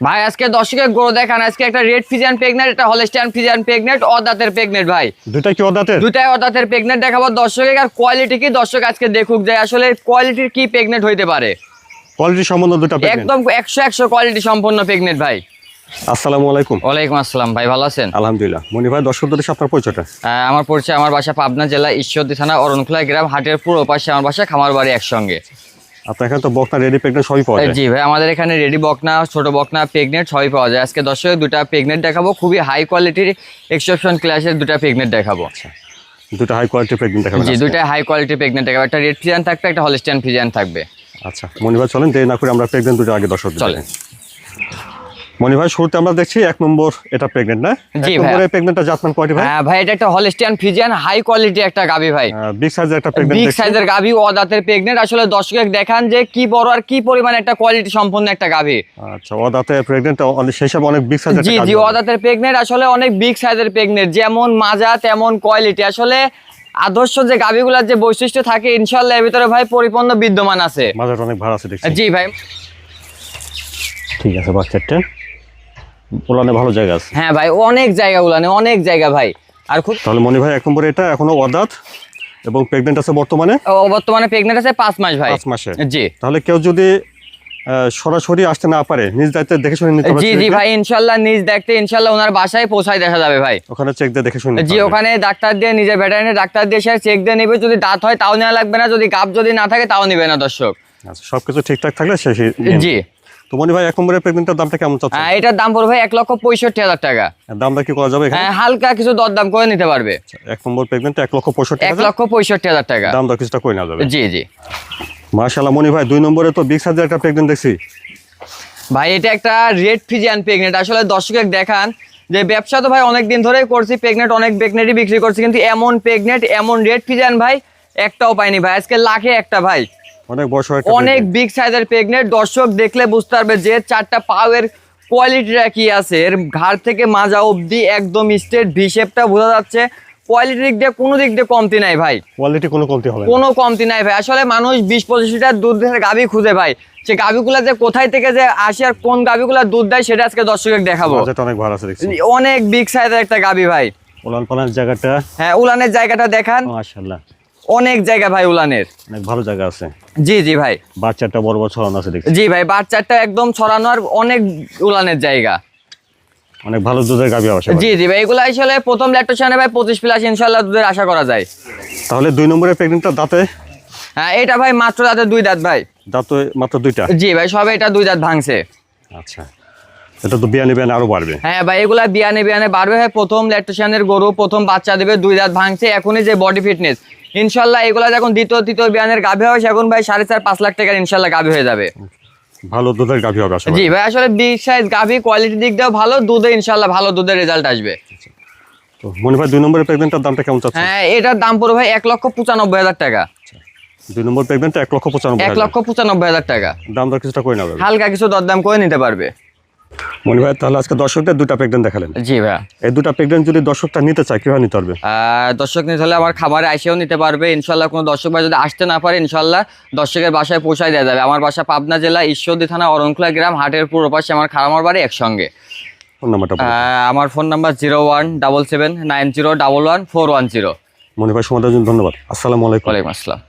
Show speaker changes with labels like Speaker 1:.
Speaker 1: ভাই আজকে দর্শকের গরু দেখান আজকে একটা রেড ফিজিয়ান প্রেগনেন্ট একটা হলস্টিয়ান ফিজিয়ান প্রেগনেন্ট অদাতের প্রেগনেন্ট ভাই।
Speaker 2: দুইটা কি অদাতের?
Speaker 1: দুটাই অদাতের প্রেগনেন্ট দেখাবো দর্শকের আর কোয়ালিটি কি দর্শক আজকে দেখুক যে আসলে কোয়ালিটির কি প্রেগনেন্ট হইতে পারে।
Speaker 2: কোয়ালিটি সম্বন্ধ দুটা
Speaker 1: একদম একশো একশো কোয়ালিটি সম্পন্ন প্রেগনেন্ট ভাই।
Speaker 2: আসসালামু আলাইকুম।
Speaker 1: ওয়ালাইকুম আসসালাম ভাই ভালো আছেন?
Speaker 2: আলহামদুলিল্লাহ। মনি ভাই দর্শকদের আপনার পরিচয়টা?
Speaker 1: আহ, আমার পরিচয় আমার বাসা পাবনা জেলা ঈশ্বরদী থানা অরণখোলা গ্রাম হাটের পুরো পাশে আমার বাসা খামার বাড়ি একসঙ্গে।
Speaker 2: আপনার এখানে তো বকনা রেডি প্রেগনেন্ট সবই পাওয়া যায়।
Speaker 1: জি ভাই আমাদের এখানে রেডি বকনা ছোট বকনা প্রেগনেন্ট সবই পাওয়া যায়। আজকে দর্শক দুটা প্রেগনেন্ট দেখাবো। খুবই হাই কোয়ালিটির এক্সেপশন ক্লাসের দুটা প্রেগনেন্ট দেখাবো।
Speaker 2: দুটো হাই কোয়ালিটি প্রেগনেন্ট দেখাবেন
Speaker 1: জি দুটো হাই কোয়ালিটি প্রেগনেন্ট দেখাবো। একটা রেড ফিজিয়ান থাকবে একটা হলিস্টিয়ান ফিজিয়ান থাকবে।
Speaker 2: আচ্ছা মনি ভাই চলেন দেরি না করে আমরা প্রেগনেন্ট দুটো আগে দর্শক
Speaker 1: চলেন।
Speaker 2: মনি ভাই শুরুতে আমরা দেখছি এক নম্বর এটা প্রেগনেন্ট না?
Speaker 1: জি
Speaker 2: এক। নম্বরে প্রেগনেন্টটা জাতমান কোয়ালিটি ভাই?
Speaker 1: হ্যাঁ ভাই এটা একটা হলিস্টিয়ান ফিজিয়ান হাই কোয়ালিটি একটা গাবি ভাই।
Speaker 2: বিগ সাইজের একটা প্রেগনেন্ট
Speaker 1: বিগ সাইজের গাভি ও দাঁতের প্রেগনেন্ট আসলে দর্শক দেখান যে কি বড় আর কি পরিমাণ একটা কোয়ালিটি সম্পন্ন একটা গাভি
Speaker 2: আচ্ছা অদাতে প্রেগনেন্ট অনেক সেই সব অনেক বিগ সাইজের
Speaker 1: জি জি অদাতের প্রেগনেন্ট আসলে অনেক বিগ সাইজের প্রেগনেন্ট যেমন মাজা তেমন কোয়ালিটি আসলে আদর্শ যে গাভিগুলার যে বৈশিষ্ট্য থাকে ইনশাল্লাহ এর ভিতরে ভাই পরিপূর্ণ বিদ্যমান আছে।
Speaker 2: মাজার অনেক ভাড়া আছে দেখছি।
Speaker 1: জি ভাই।
Speaker 2: ঠিক আছে বাচ্চাটা। ওলানে ভালো জায়গা আছে।
Speaker 1: হ্যাঁ ভাই অনেক জায়গা গুলানে অনেক জায়গা ভাই। আর খুব
Speaker 2: তাহলে মনি ভাই এক নম্বরে এটা এখনও অদাত এবং প্রেগনেন্ট আছে বর্তমানে?
Speaker 1: ও, বর্তমানে প্রেগনেন্ট আছে পাঁচ মাস ভাই।
Speaker 2: পাঁচ মাসে।
Speaker 1: জি।
Speaker 2: তাহলে কেউ যদি সরাসরি আসতে না পারে নিজ দায়িত্বে দেখে শুনে নিতে
Speaker 1: জি জি ভাই ইনশাল্লাহ নিজ দেখতে ইনশাল্লাহ ওনার বাসায় পৌঁছায় দেখা যাবে ভাই।
Speaker 2: ওখানে চেক দিয়ে দেখে শুনে
Speaker 1: জি ওখানে ডাক্তার দিয়ে নিজের ভেটারিনারি ডাক্তার দিয়ে সে চেক দিয়ে নেবে যদি দাঁত হয় তাও নেওয়া লাগবে না যদি গাপ যদি না থাকে তাও নেবে না দর্শক।
Speaker 2: আচ্ছা সবকিছু ঠিকঠাক থাকলে সে
Speaker 1: জি।
Speaker 2: তো মনি ভাই এক নম্বরে প্রেগনেন্টের দামটা কেমন চাচ্ছে
Speaker 1: হ্যাঁ, এটার দাম পড়বে এক লক্ষ পঁয়ষট্টি হাজার টাকা।
Speaker 2: দামটা কি করা যাবে
Speaker 1: হ্যাঁ হালকা কিছু দরদাম করে নিতে পারবে।
Speaker 2: এক নম্বর প্রেগনেন্ট এক লক্ষ পঁয়ষট্টি
Speaker 1: এক লক্ষ পঁয়ষট্টি হাজার টাকা।
Speaker 2: দাম দর কিছুটা করে নেওয়া যাবে?
Speaker 1: জি জি।
Speaker 2: মার্শাল্লাহ মনি ভাই দুই নম্বরে তো বিগ সাইজের একটা প্রেগনেন্ট দেখছি।
Speaker 1: ভাই এটা একটা রেড ফিজিয়ান প্রেগনেন্ট আসলে দর্শকের দেখান যে ব্যবসা তো ভাই অনেক দিন ধরেই করছি প্রেগনেন্ট অনেক প্রেগনেন্টই বিক্রি করছি কিন্তু এমন প্রেগনেন্ট এমন রেড ফিজিয়ান ভাই একটাও পাইনি ভাই। আজকে লাখে একটা ভাই।
Speaker 2: অনেক বয়স হয়
Speaker 1: অনেক বিগ সাইজের প্রেগনেন্ট দর্শক দেখলে বুঝতে পারবে যে চারটা পাওয়ের কোয়ালিটিটা কি আছে। এর ঘাড় থেকে মাজা অবধি একদম স্ট্রেট বোঝা যাচ্ছে। কোয়ালিটির দিক দিয়ে কোনো দিক দিয়ে কমতি নাই ভাই।
Speaker 2: কোয়ালিটি কোনো কমতি হবে
Speaker 1: কোনো কমতি নাই ভাই। আসলে মানুষ বিশ পঁচিশ লিটার দুধের গাভি খুঁজে ভাই। সে গাভিগুলা যে কোথায় থেকে যে আসে আর কোন গাভিগুলা দুধ দেয় সেটা আজকে দর্শকের দেখাবো।
Speaker 2: অনেক ভালো আছে
Speaker 1: অনেক বিগ সাইজের একটা গাভি ভাই।
Speaker 2: ওলান পালানের জায়গাটা।
Speaker 1: হ্যাঁ উলানের জায়গাটা দেখান। অনেক জায়গা ভাই উলানের।
Speaker 2: অনেক ভালো জায়গা আছে।
Speaker 1: জি জি ভাই।
Speaker 2: বাচ্চাটা বড় বড় ছড়ানো আছে দেখছি।
Speaker 1: জি ভাই বাচ্চাটা একদম ছড়ানো আর অনেক উলানের জায়গা।
Speaker 2: অনেক ভালো দুধের গাভি আছে
Speaker 1: জি জি ভাই এগুলো আসলে প্রথম ল্যাকটোশনে ভাই পঁচিশ প্লাস ইনশাল্লাহ দুধের আশা করা যায়।
Speaker 2: তাহলে দুই নম্বরের প্রেগনেন্টটা দাঁতে?
Speaker 1: হ্যাঁ এটা ভাই মাত্র দাঁতে দুই দাঁত ভাই।
Speaker 2: দাঁতে মাত্র দুইটা?
Speaker 1: জি ভাই সবে এটা দুই দাঁত ভাঙছে।
Speaker 2: আচ্ছা। এটা তো বিয়ানি বিয়ানি আরও বাড়বে।
Speaker 1: হ্যাঁ ভাই এগুলা বিয়ানে বিয়ানে বাড়বে প্রথম ল্যাকটোশনের গরু প্রথম বাচ্চা দেবে দুই দাঁত ভাঙছে। এখনই যে বডি ফিটনেস ইনশাল্লাহ এগুলা যখন দ্বিতীয় তৃতীয় বিয়ানের গাভী হবে এখন ভাই সাড়ে চার পাঁচ লাখ টাকার ইনশাল্লাহ গাভী হয়ে যাবে।
Speaker 2: ভালো দুধের গাভি হবে আসলে
Speaker 1: জি ভাই আসলে বিগ সাইজ গাভী কোয়ালিটির দিক দিয়েও ভালো দুধে ইনশাল্লাহ ভালো দুধের রেজাল্ট আসবে।
Speaker 2: তো মনে ভাই দুই নম্বরের প্রেগনেন্টটার দামটা কেমন চাচ্ছে
Speaker 1: হ্যাঁ এটার দাম পড়বে ভাই এক লক্ষ পঁচানব্বই হাজার টাকা।
Speaker 2: দুই নম্বর এক লক্ষ পঁচানব্বই
Speaker 1: এক লক্ষ পঁচানব্বই হাজার টাকা।
Speaker 2: দাম দর কিছুটা করে নেবে?
Speaker 1: হালকা কিছু দরদাম করে নিতে পারবে।
Speaker 2: মনে ভাই তাহলে আজকে দর্শকদের দুটা প্রেগনেন্ট দেখালেন।
Speaker 1: জি ভাই
Speaker 2: এই দুটা প্রেগনেন্ট যদি দর্শকটা নিতে চায় কীভাবে নিতে পারবে?
Speaker 1: দর্শক নিতে হলে আমার খাবারে আইসেও নিতে পারবে। ইনশাল্লাহ কোনো দর্শক ভাই যদি আসতে না পারে ইনশাল্লাহ দর্শকের বাসায় পৌঁছায় দেওয়া যাবে। আমার বাসা পাবনা জেলা ঈশ্বরদী থানা অরণখোলা গ্রাম হাটের পূর্ব পাশে আমার খারামার বাড়ি একসঙ্গে।
Speaker 2: ফোন নাম্বারটা
Speaker 1: আহ, আমার phone number zero one double seven nine zero double one four one zero.
Speaker 2: মনে ভাই জন্য ধন্যবাদ। আসসালামু আলাইকুম।
Speaker 1: ওয়ালাইকুম আসসালাম।